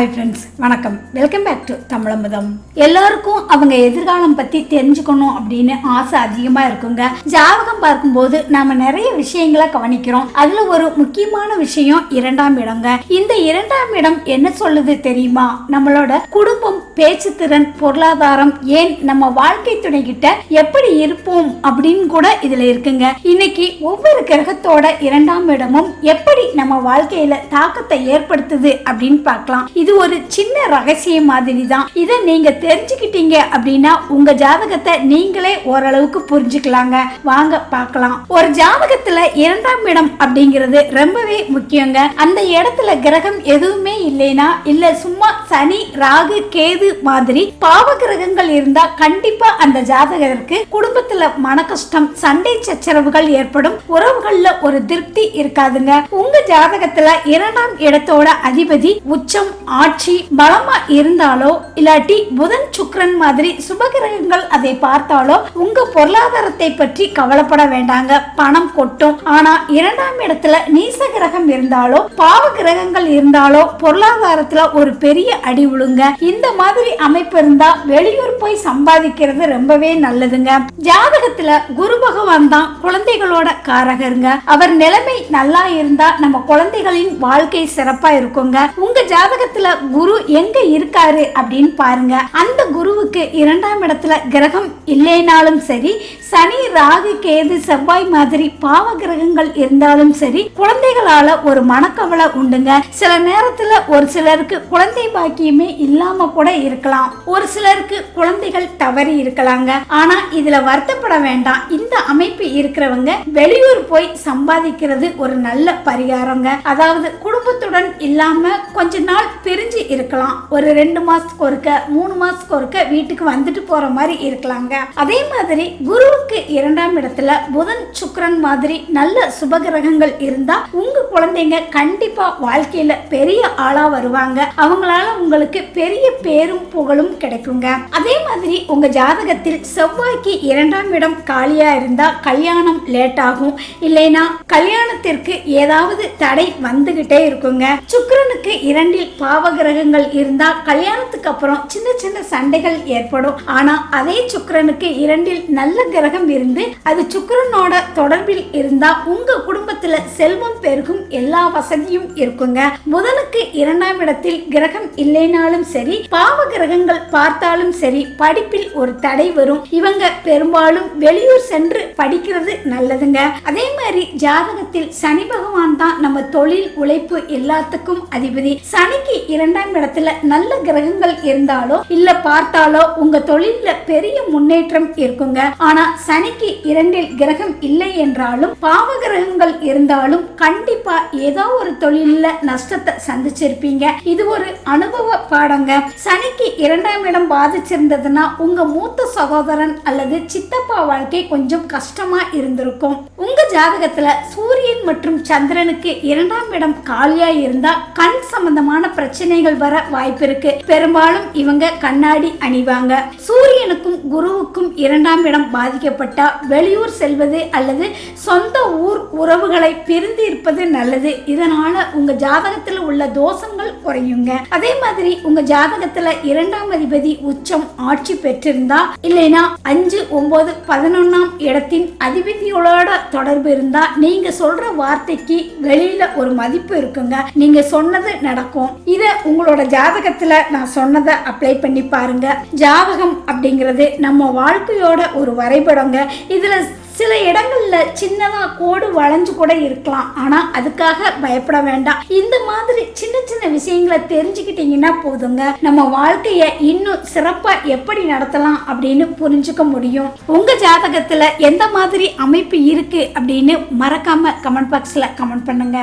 Hi friends வணக்கம். Welcome back to Tamizhamudham எல்லாருக்கும் அவங்க எதிர்காலம் பத்தி தெரிஞ்சுக்கணும் அப்படின்னு ஆசை அதிகமா இருக்குங்க. ஜாதகம் பார்க்கும்போது நாம நிறைய விஷயங்களை கவனிக்கிறோம். அதுல ஒரு முக்கியமான விஷயம் இரண்டாம் இடங்க. இந்த இரண்டாம் இடம் என்ன சொல்லுது தெரியுமா? நம்மளோட குடும்பம் பேச்சு திறன் பொருளாதாரம் ஏன் நம்ம வாழ்க்கை துணை கிட்ட எப்படி இருப்போம் அப்படின்னு கூட இதுல இருக்குங்க. இன்னைக்கு ஒவ்வொரு கிரகத்தோட இரண்டாம் இடமும் எப்படி நம்ம வாழ்க்கையில தாக்கத்தை ஏற்படுத்துது அப்படின்னு பார்க்கலாம். இது இது ஒரு சின்ன ரகசியம் மாதிரி தான் இதை நீங்க தெரிஞ்சுக்கிட்டீங்க அப்படின்னா உங்க ஜாதகத்தை நீங்களே ஓரளவுக்கு புரிஞ்சுக்கலாங்க. வாங்க பார்க்கலாம். ஒரு ஜாதகத்துல இரண்டாம் இடம் அப்படிங்கிறது ரொம்பவே முக்கியங்க. அந்த இடத்துல கிரகம் எதுவுமே இல்லைனா இல்ல சும்மா சனி ராகு கேது மாதிரி பாவ கிரகங்கள் இருந்தா கண்டிப்பா அந்த ஜாதகருக்கு குடும்பத்துல மன கஷ்டம் சண்டை சச்சரவுகள் ஏற்படும். உறவுகள்ல ஒரு திருப்தி இருக்காதுங்க. உங்க ஜாதகத்துல இரண்டாம் இடத்தோட அதிபதி உச்சம் ஆட்சி பலமா இருந்தாலோ இல்லாட்டி புதன் சுக்ரன் மாதிரி சுபகிரகங்கள் அதை பார்த்தாலோ உங்க பொருளாதாரத்தை பற்றி கவலைப்பட வேண்டாங்க. பணம் கொட்டும். ஆனா இரண்டாம் இடத்துல நீச கிரகம் இருந்தாலோ பாவ கிரகங்கள் இருந்தாலோ பொருளாதாரத்துல ஒரு பெரிய அடி உழுங்க இந்த மாதிரி அமைப்பு இருந்தா வெளியூர் போய் சம்பாதிக்கிறது ரொம்பவே நல்லதுங்க. ஜாதகத்துல குரு பகவான் தான் குழந்தைகளோட காரகருங்க. அவர் நிலைமை நல்லா இருந்தா நம்ம குழந்தைகளின் வாழ்க்கை சிறப்பா இருக்குங்க. உங்க ஜாதகத்துல குரு எங்க இருக்காரு அப்படின்னு பாருங்க. அந்த குருவுக்கு இரண்டாம் இடத்துல கிரகம் இல்லைனாலும் சரி சனி ராகு கேது செவ்வாய் மாதிரி பாவ கிரகங்கள் இருந்தாலும் சரி குழந்தைகளால ஒரு மனக்கவலை உண்டுங்க. சில நேரத்துல ஒரு சிலருக்கு குழந்தை பாக்கியமே இல்லாம கூட இருக்கலாம். ஒரு சிலருக்கு குழந்தைகள் தவறி இருக்கலாங்க. ஆனா இதுல வருத்தப்பட வேண்டாம். இந்த அமைப்பு இருக்கிறவங்க வெளியூர் போய் சம்பாதிக்கிறது ஒரு நல்ல பரிகாரங்க. அதாவது குடும்பத்துடன் இல்லாம கொஞ்ச நாள் பிரிஞ்சு இருக்கலாம். ஒரு ரெண்டு மாசத்துக்கு ஒருக்க மூணு மாசத்துக்கு ஒருக்க வீட்டுக்கு வந்துட்டு போற மாதிரி இருக்கலாங்க. அதே மாதிரி குருவுக்கு இரண்டாம் இடத்துல புதன் சுக்கரன் மாதிரி நல்ல சுபகிரகங்கள் இருந்தா உங்க குழந்தைங்க கண்டிப்பா வாழ்க்கையில பெரிய ஆளா வருவாங்க. அவங்களால உங்களுக்கு பெரிய பேரும் புகழும் கிடைக்குங்க. அதே மாதிரி உங்க ஜாதகத்தில் செவ்வாய்க்கு இரண்டாம் இடம் காலியா இருந்தா கல்யாணம் லேட் ஆகும். இல்லைனா கல்யாணத்திற்கு ஏதாவது தடை வந்துகிட்டே இருக்குங்க. சுக்கரனுக்கு இரண்டில் பாவ கிரகங்கள் இருந்தா கல்யாணத்துக்கு அப்புறம் சின்ன சின்ன சண்டைகள் ஏற்படும். ஆனா அதே சுக்கரனுக்கு இரண்டில் நல்ல கிரகம் இருந்து அது சுக்கரனோட தொடர்பில் இருந்தா உங்க குடும்பத்துல செல்வம் பெருகும் எல்லா வசதியும் இருக்குங்க. புதனுக்கு இரண்டாம் இடத்தில் கிரகம் இல்லைனாலும் சரி பாவ கிரகங்கள் பார்த்தாலும் சரி படிப்பில் ஒரு தடை வரும். இவங்க பெரும்பாலும் வெளியூர் சென்று படிக்கிறது நல்லதுங்க. அதே மாதிரி ஜாதகத்தில் சனி பகவான் தான் நம்ம தொழில் உழைப்பு எல்லாத்துக்கும் அதிபதி. சனிக்கு இரண்டாம் இடத்துல நல்ல கிரகங்கள் இருந்தாலோ இல்ல பார்த்தாலோ உங்க தொழில்ல பெரிய முன்னேற்றம் இருக்குங்க. ஆனா சனிக்கு இரண்டில் கிரகம் இல்லை என்றாலும் பாவ கிரகங்கள் இருந்தாலும் கண்டிப்பா ஏதோ ஒரு தொழில நஷ்டத்தை சந்திச்சிருப்பீங்க. இது ஒரு அனுபவ பாடங்க. சனிக்கு இரண்டாம் இடம் பாதிச்சிருந்தது இருந்ததுன்னா உங்க மூத்த சகோதரன் அல்லது சித்தப்பா வாழ்க்கை கொஞ்சம் கஷ்டமா இருந்திருக்கும். உங்க ஜாதகத்துல சூரியன் மற்றும் சந்திரனுக்கு இரண்டாம் இடம் காலியா இருந்தா கண் சம்பந்தமான பிரச்சனைகள் வர வாய்ப்பு இருக்கு. பெரும்பாலும் இவங்க கண்ணாடி அணிவாங்க. சூரியனுக்கும் குருவுக்கும் இரண்டாம் இடம் பாதிக்கப்பட்டா வெளியூர் செல்வது அல்லது சொந்த ஊர் உறவுகளை பிரிந்து இருப்பது நல்லது. இதனால உங்க ஜாதகத்துல உள்ள தோஷங்கள் குறையுங்க. அதே மாதிரி உங்க ஜாதகத்துல இரண்டாம் அதிபதி உச்சம் ஆட்சி பெற்றிருந்தா இல்லைனா அஞ்சு ஒன்பது பதினொன்னாம் இடத்தின் அதிபதியோட தொடர்பு இருந்தா நீங்க சொல்ற வார்த்தைக்கு வெளியில ஒரு மதிப்பு இருக்குங்க. நீங்க சொன்னது நடக்கும். இத உங்களோட ஜாதகத்துல நான் சொன்னதை அப்ளை பண்ணி பாருங்க. ஜாதகம் அப்படிங்கிறது நம்ம வாழ்க்கையோட ஒரு வரைபடங்க. இதுல சில இடங்கள்ல சின்னதா கோடு வளைஞ்சு கூட இருக்கலாம். ஆனா அதுக்காக பயப்பட வேண்டாம். இந்த மாதிரி சின்ன சின்ன விஷயங்களை தெரிஞ்சுக்கிட்டீங்கன்னா போதுங்க. நம்ம வாழ்க்கைய இன்னும் சிறப்பா எப்படி நடத்தலாம் அப்படின்னு புரிஞ்சுக்க முடியும். உங்க ஜாதகத்துல எந்த மாதிரி அமைப்பு இருக்கு அப்படின்னு மறக்காம கமெண்ட் பாக்ஸ்ல கமெண்ட் பண்ணுங்க.